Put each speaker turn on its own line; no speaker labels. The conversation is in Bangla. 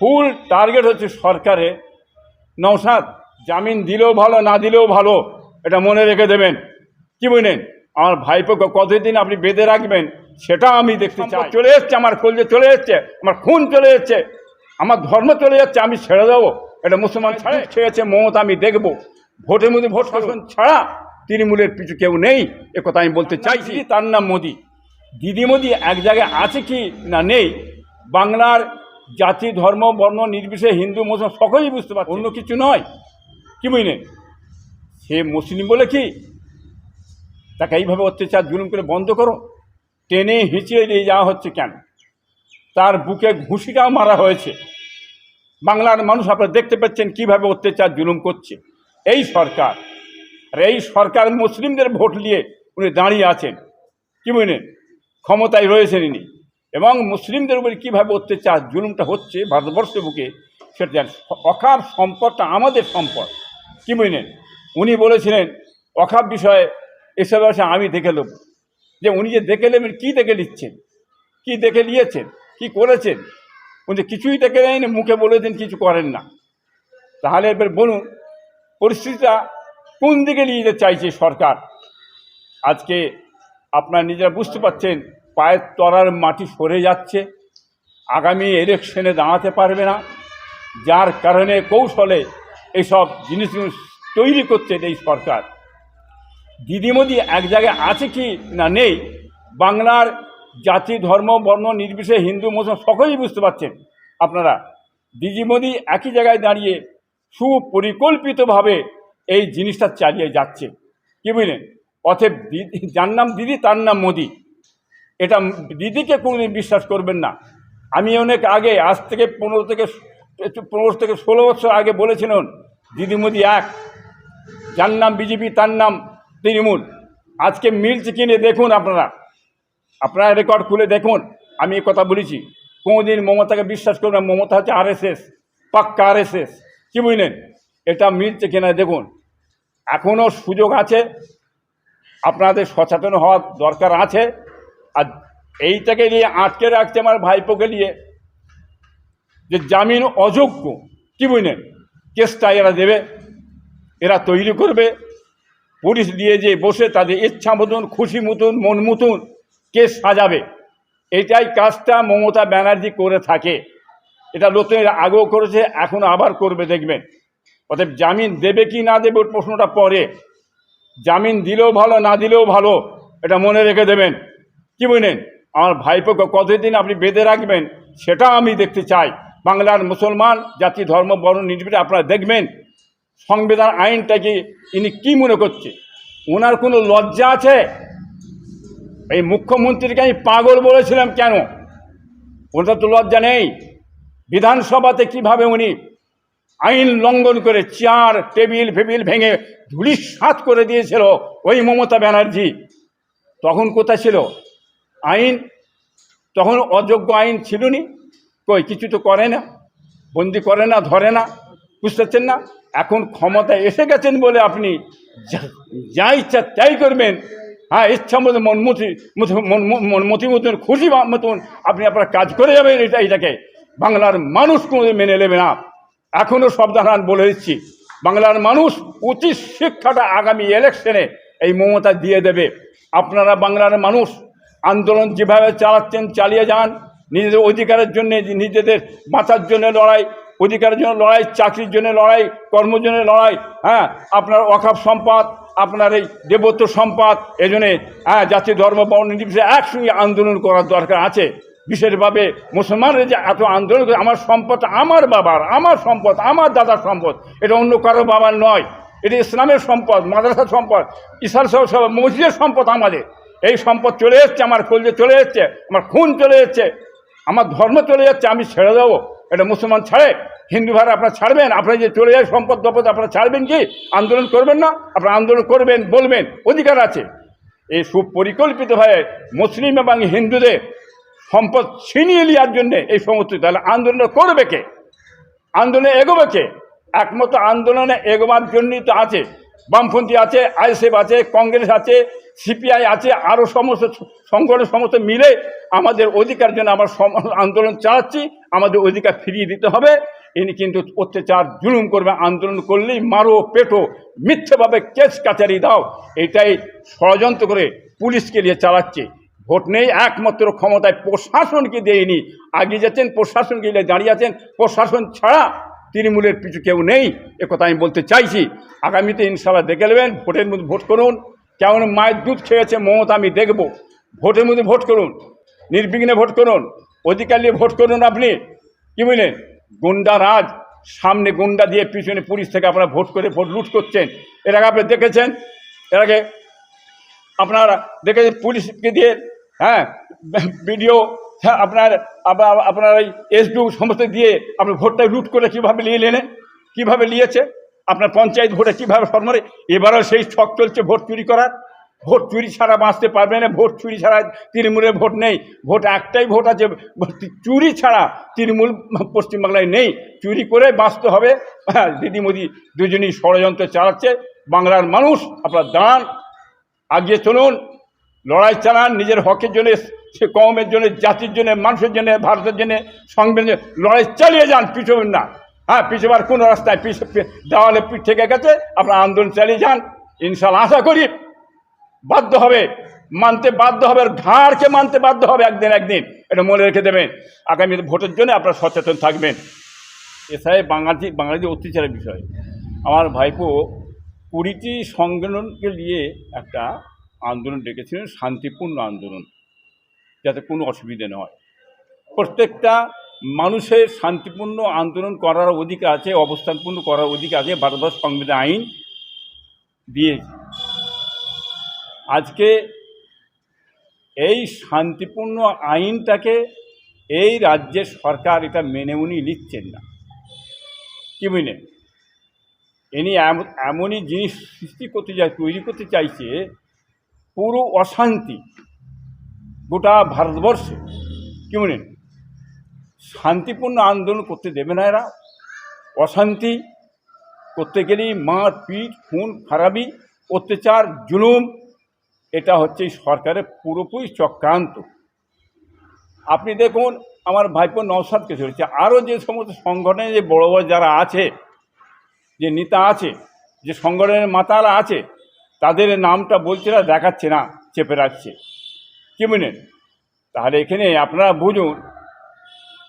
ফুল টার্গেট হচ্ছে সরকারে। নৌসাদ জামিন দিলেও ভালো না দিলেও ভালো এটা মনে রেখে দেবেন। কি বুঝলেন আমার ভাইপোকে কতদিন আপনি বেঁধে রাখবেন সেটা আমি দেখতে চাই। চলে এসছে আমার কলজে চলে এসছে আমার খুন চলে এসছে আমার ধর্ম চলে যাচ্ছে আমি ছেড়ে দেবো। এটা মুসলমান ছাড়ে। ছেড়েছে মমতা আমি দেখব। ভোটের মধ্যে ভোট শাসন ছাড়া তৃণমূলের পিছু কেউ নেই এ কথা আমি বলতে চাইছি। তার নাম মোদি। দিদি মোদি এক জায়গায় আছে কি না নেই? বাংলার জাতি ধর্ম বর্ণ নির্বিশেষে হিন্দু মুসলিম সকলেই বুঝতে পারছে। অন্য কিছু নয়। কি বুঝলেন সে মুসলিম বলে কি? তাকে এইভাবে অত্যাচার জুলুম করে বন্ধ করো। টেনে হিঁচিয়ে নিয়ে যাওয়া হচ্ছে কেন? তার বুকে ঘুষিটাও মারা হয়েছে। বাংলার মানুষ আপনারা দেখতে পাচ্ছেন কীভাবে অত্যাচার জুলুম করছে। এই সরকার আর এই সরকার মুসলিমদের ভোট নিয়ে উনি দাঁড়িয়ে আছেন। কি বুঝলেন ক্ষমতায় রয়েছেন ইনি। এবং মুসলিমদের উপরে কীভাবে অত্যাচার, জুলুমটা হচ্ছে ভারতবর্ষের বুকে, সেটা। অখাপ সম্পদটা আমাদের সম্পদ। কি বুঝলেন? উনি বলেছিলেন অখাপ বিষয়ে এসব বিষয়ে আমি দেখে নেব। যে উনি যে দেখে নেবেন, কী দেখে নিচ্ছেন? কি দেখে নিয়েছেন? কি করেছেন? উনি কিছুই দেখে নেয়নি, মুখে বলেছেন কিছু করেন না। তাহলে এবার বলুন, পরিস্থিতিটা কোন দিকে নিয়ে যেতে চাইছে সরকার? আজকে আপনারা নিজেরা বুঝতে পারছেন পায়ের তলার মাটি সরে যাচ্ছে। আগামী ইলেকশনে দাঁড়াতে পারবে না। যার কারণে কৌশলে এসব জিনিস তৈরি করছে এই সরকার। দিদিমদি এক জায়গায় আছে কি না নেই? বাংলার জাতি, ধর্ম, বর্ণ, নির্বিশেষে হিন্দু, মুসলিম সকলেই বুঝতে পারছেন আপনারা। দিদিমদি একই জায়গায় দাঁড়িয়ে সুপরিকল্পিতভাবে এই জিনিসটা চালিয়ে যাচ্ছে। কি বুঝলেন? দিদি, যার নাম দিদি, তার নাম মোদি। এটা দিদিকে কোনোদিন বিশ্বাস করবেন না। আমি অনেক আগে, আজ থেকে পনেরো থেকে পনেরো থেকে ষোলো বছর আগে বলেছিলেন দিদি মোদি এক, যার নাম বিজেপি, তার নাম তৃণমূল। আজকে মিলছে কিনে দেখুন আপনারা। আপনারা রেকর্ড খুলে দেখুন। আমি এই কথা বলেছি। কোনোদিন মমতাকে বিশ্বাস করবেন। মমতা হচ্ছে আরএসএস পাক্কা আরএসএস কী বুঝলেন? এটা মিলছে কিনা দেখুন। এখনও সুযোগ আছে। আপনাদের সচেতন হওয়ার দরকার আছে। আর এইটাকে নিয়ে আটকে রাখছে আমার ভাইপোকে নিয়ে, যে জামিন অযোগ্য, কি বুঝলেন? কেসটা এরা দেবে, এরা তৈরি করবে, পুলিশ দিয়ে যে বসে তাদের ইচ্ছা মতন, খুশি মতন, মন মতন কেস সাজাবে। এটাই কাজটা মমতা ব্যানার্জি করে থাকে। এটা নতুন এর আগেও করেছে, এখন আবার করবে, দেখবেন। অতএব জামিন দেবে কি না দেবে প্রশ্নটা পরে। জামিন দিলেও ভালো, না দিলেও ভালো, এটা মনে রেখে দেবেন। কি বুঝলেন আমার ভাইপোকে কতদিন আপনি বেঁধে রাখবেন সেটা আমি দেখতে চাই। বাংলার মুসলমান জাতি, ধর্ম, বর্ণ নির্বিশেষে আপনারা দেখবেন, সংবিধান আইনটাকে ইনি কি মনে করছে? ওনার কোনো লজ্জা আছে? এই মুখ্যমন্ত্রীকে আমি পাগল বলেছিলাম কেন? ওনার তো লজ্জা নেই। বিধানসভাতে কীভাবে উনি আইন লঙ্ঘন করে চেয়ার, টেবিল, ফেবিল ভেঙে ধুলিস করে দিয়েছিল ওই মমতা ব্যানার্জি? তখন কোথায় ছিল? আইন, তখন অযোগ্য আইন ছিল নি কই, কিছু তো করে না, বন্দি করে না, ধরে না বুঝতেছেন না। এখন ক্ষমতায় এসে গেছেন বলে আপনি যা- ইচ্ছা তাই করবেন। হ্যাঁ ইচ্ছা মতো মনমতি মতি মতন, খুশি মতন আপনি আপনার কাজ করে যাবেন, এটা এটাকে। বাংলার মানুষ কোনো মেনে নেবে না। এখনও সাবধান বলে দিচ্ছি। বাংলার মানুষ উচিত শিক্ষাটা আগামী ইলেকশনে এই মমতা দিয়ে দেবে। আপনারা বাংলার মানুষ আন্দোলন যেভাবে চালাচ্ছেন, চালিয়ে যান, নিজেদের অধিকারের জন্য, নিজেদের বাঁচার জন্য লড়াই, অধিকারের জন্য লড়াই, চাকরির জন্য লড়াই, কর্মের জন্য লড়াই হ্যাঁ আপনার অখাপ সম্পদ, আপনার এই দেবত্ব সম্পদ, এজন্যে হ্যাঁ জাতি, ধর্ম, বর্ণ, নির্বিশেষে একসঙ্গে আন্দোলন করার দরকার আছে। বিশেষভাবে মুসলমানরা যে এত আন্দোলন করে, আমার সম্পদ আমার বাবার, আমার সম্পদ, আমার দাদার সম্পদ, এটা অন্য কারও বাবার নয়। এটা ইসলামের সম্পদ, মাদ্রাসার সম্পদ সব সব মসজিদের সম্পদ আমাদের। এই সম্পদ চলে এসছে, আমার কলজে চলে এসছে, আমার খুন চলে এসছে, আমার ধর্ম চলে যাচ্ছে, আমি ছেড়ে দেবো। এটা মুসলমান ছাড়ে, হিন্দু ভাইরা আপনারা ছাড়বেন, আপনারা যে চলে যায় সম্পদ দপদ আপনারা ছাড়বেন কি? আন্দোলন করবেন না, আপনারা আন্দোলন করবেন, বলবেন, অধিকার আছে। এই সুপরিকল্পিতভাবে মুসলিম এবং হিন্দুদের সম্পদ ছিনিয়ে নেওয়ার জন্যে এই সমস্ত, তাহলে আন্দোলন করবে কে? আন্দোলনে এগোবে কে? একমাত্র আন্দোলনে এগোবার জন্যই তো আছে। বামপন্থী আছে, আইএসএফ আছে, কংগ্রেস আছে, সিপিআই আছে আরও সমস্ত সংগঠন সমস্ত মিলে আমাদের অধিকার জন্য আমরা আন্দোলন চালাচ্ছি, আমাদের অধিকার ফিরিয়ে দিতে হবে। ইনি কিন্তু অত্যাচার জুলুম করবে, আন্দোলন করলেই মারো পেটো, মিথ্যেভাবে কেস কাচারি দাও। এটাই ষড়যন্ত্র করে পুলিশকে নিয়ে চালাচ্ছে। ভোট নেই, একমাত্র ক্ষমতায় প্রশাসনকে দেয়নি। আগে যাচ্ছেন, প্রশাসনকে নিয়ে দাঁড়িয়ে আছেন, প্রশাসন ছাড়া তৃণমূলের পিছু কেউ নেই একথা আমি বলতে চাইছি। আগামীতে ইনশাল্লাহ দেখে নেবেন, ভোটের মধ্যে ভোট করুন। কেমন মায়ের দুধ খেয়েছে মমতা, আমি দেখব। ভোটের মধ্যে ভোট করুন, নির্বিঘ্নে ভোট করুন, অধিকার নিয়ে ভোট করুন আপনি। কি বুঝলেন গুন্ডা রাজ, সামনে গুন্ডা দিয়ে পিছনে পুলিশ থেকে আপনারা ভোট করে ভোট লুট করছেন। এর আগে আপনি দেখেছেন? এর আগে আপনারা দেখেছেন পুলিশকে দিয়ে? হ্যাঁ ভিডিও হ্যাঁ আপনার আপনার এই এসডিও সমস্ত দিয়ে আপনি ভোটটা লুট করে কীভাবে নিয়ে নেন কীভাবে নিয়েছে, আপনার পঞ্চায়েত ভোটে কীভাবে ফর্মারে এবারও সেই ছক চলছে ভোট চুরি করার। ভোট চুরি ছাড়া বাঁচতে পারবে না, ভোট চুরি ছাড়া তৃণমূলের ভোট নেই। ভোট একটাই ভোট আছে, চুরি ছাড়া তৃণমূল পশ্চিমবাংলায় নেই। চুরি করে বাঁচতে হবে। হ্যাঁ দিদি মোদি দুজনই ষড়যন্ত্র চালাচ্ছে। বাংলার মানুষ, আপনার দাঁড়ান আগিয়ে চলুন। লড়াই চালান, নিজের হকের জন্য সে কমের জন্য, জাতির জন্য, মানুষের জন্য, ভারতের জন্য, সংবিধানের জন্য লড়াই চালিয়ে যান, পিছবেন না। হ্যাঁ পিছবার কোনো রাস্তায় পিছ দেওয়ালে পিঠ থেকে গেছে, আপনার আন্দোলন চালিয়ে যান ইনশাল্লাহ আশা করি বাধ্য হবে, মানতে বাধ্য হবে ঘাড়কে মানতে বাধ্য হবে একদিন একদিন। এটা মনে রেখে দেবেন। আগামী ভোটের জন্য আপনারা সচেতন থাকবেন। এসআই বাঙালি বাঙালি অত্যাচারের বিষয়। আমার ভাইপো কুড়িটি সংগঠনকে নিয়ে একটা আন্দোলন ডেকেছিলেন, শান্তিপূর্ণ আন্দোলন। যাতে কোনো অসুবিধে না হয়। প্রত্যেকটা মানুষের শান্তিপূর্ণ আন্দোলন করার অধিকার আছে, অবস্থানপূর্ণ করার অধিকার আছে, ভারতবর্ষ সংবিধান আইন দিয়েছে। আজকে এই শান্তিপূর্ণ আইনটাকে এই রাজ্যের সরকার এটা মেনে উনি নিচ্ছেন না। কি বুঝলেন? ইনি এমনই জিনিস সৃষ্টি করতে চাই, তৈরি করতে চাইছে, পুরো অশান্তি গোটা ভারতবর্ষে, কি বলেন শান্তিপূর্ণ আন্দোলন করতে দেবে না এরা। অশান্তি করতে গেলেই মার পিট, খুন, খারাপি, অত্যাচার, জুলুম, এটা হচ্ছে সরকারের পুরোপুরি চক্রান্ত। আপনি দেখুন, আমার ভাইপো নওসাদকে ধরেছে। আরও যে সমস্ত সংগঠনে যে বড় বড় যারা আছে, যে নেতা আছে, যে সংগঠনের মাতারা আছে, তাদের নামটা বলছে না, দেখাচ্ছে না, চেপে রাখছে। বুঝলেন তাহলে এখানে আপনারা বুঝুন